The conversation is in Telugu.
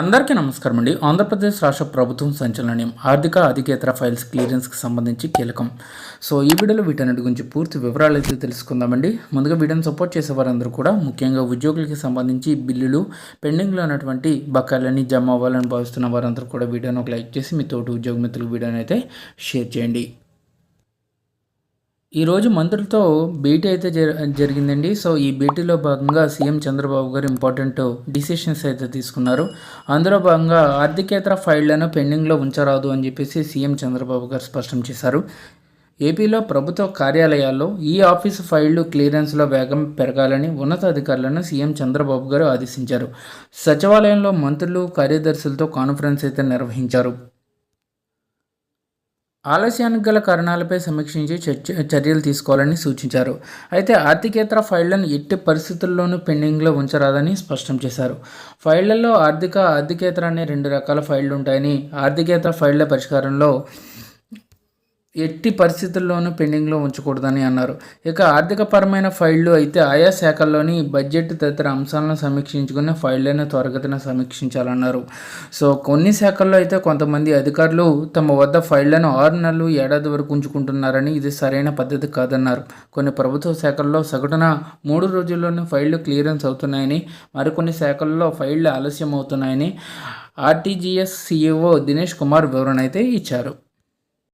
అందరికీ నమస్కారం అండి. ఆంధ్రప్రదేశ్ రాష్ట్ర ప్రభుత్వం సంచలనం ఆర్థిక అధికేతర ఫైల్స్ క్లియరెన్స్కి సంబంధించి కీలకం. సో ఈ వీడియోలో వీటన్నిటి గురించి పూర్తి వివరాలు అయితే తెలుసుకుందామండి. ముందుగా వీడియోని సపోర్ట్ చేసే వారందరూ కూడా ముఖ్యంగా ఉద్యోగులకి సంబంధించి బిల్లులు పెండింగ్లో ఉన్నటువంటి బకాయిలన్నీ జమ అవ్వాలని భావిస్తున్న వారందరూ కూడా వీడియోని ఒక లైక్ చేసి మీ తోటి ఉద్యోగ మిత్రులకు వీడియోని అయితే షేర్ చేయండి. ఈరోజు మంత్రులతో భేటీ అయితే జరిగిందండి. సో ఈ భేటీలో భాగంగా సీఎం చంద్రబాబు గారు ఇంపార్టెంట్ డిసిషన్స్ అయితే తీసుకున్నారు. అందులో భాగంగా ఆర్థికేతర ఫైళ్ళను పెండింగ్లో ఉంచరాదు అని చెప్పేసి సీఎం చంద్రబాబు గారు స్పష్టం చేశారు. ఏపీలో ప్రభుత్వ కార్యాలయాల్లో ఈ ఆఫీసు ఫైళ్ళు క్లియరెన్స్లో వేగం పెరగాలని ఉన్నతాధికారులను సీఎం చంద్రబాబు గారు ఆదేశించారు. సచివాలయంలో మంత్రులు కార్యదర్శులతో కాన్ఫరెన్స్ అయితే నిర్వహించారు. ఆలస్యానికి గల కారణాలపై సమీక్షించి చర్చ చర్యలు తీసుకోవాలని సూచించారు. అయితే ఆర్థికేతర ఫైళ్ళను ఎట్టి పరిస్థితుల్లోనూ పెండింగ్లో ఉంచరాదని స్పష్టం చేశారు. ఫైళ్ళలో ఆర్థిక ఆర్థికేతర అనే రెండు రకాల ఫైళ్ళు ఉంటాయని ఆర్థికేతర ఫైళ్ళ పరిష్కారంలో ఎట్టి పరిస్థితుల్లోనూ పెండింగ్లో ఉంచకూడదని అన్నారు. ఇక ఆర్థికపరమైన ఫైళ్ళు అయితే ఆయా శాఖల్లోని బడ్జెట్ తదితర అంశాలను సమీక్షించుకుని ఫైళ్ళను త్వరగతిన సమీక్షించాలన్నారు. సో కొన్ని శాఖల్లో అయితే కొంతమంది అధికారులు తమ వద్ద ఫైళ్ళను ఆరు నెలలు ఏడాది వరకు ఉంచుకుంటున్నారని ఇది సరైన పద్ధతి కాదన్నారు. కొన్ని ప్రభుత్వ శాఖల్లో సగటున మూడు రోజుల్లోనే ఫైళ్ళు క్లియరెన్స్ అవుతున్నాయని మరికొన్ని శాఖల్లో ఫైళ్ళు ఆలస్యం అవుతున్నాయని ఆర్టీజీఎస్ సీఈఓ దినేష్ కుమార్ వివరణ అయితే ఇచ్చారు.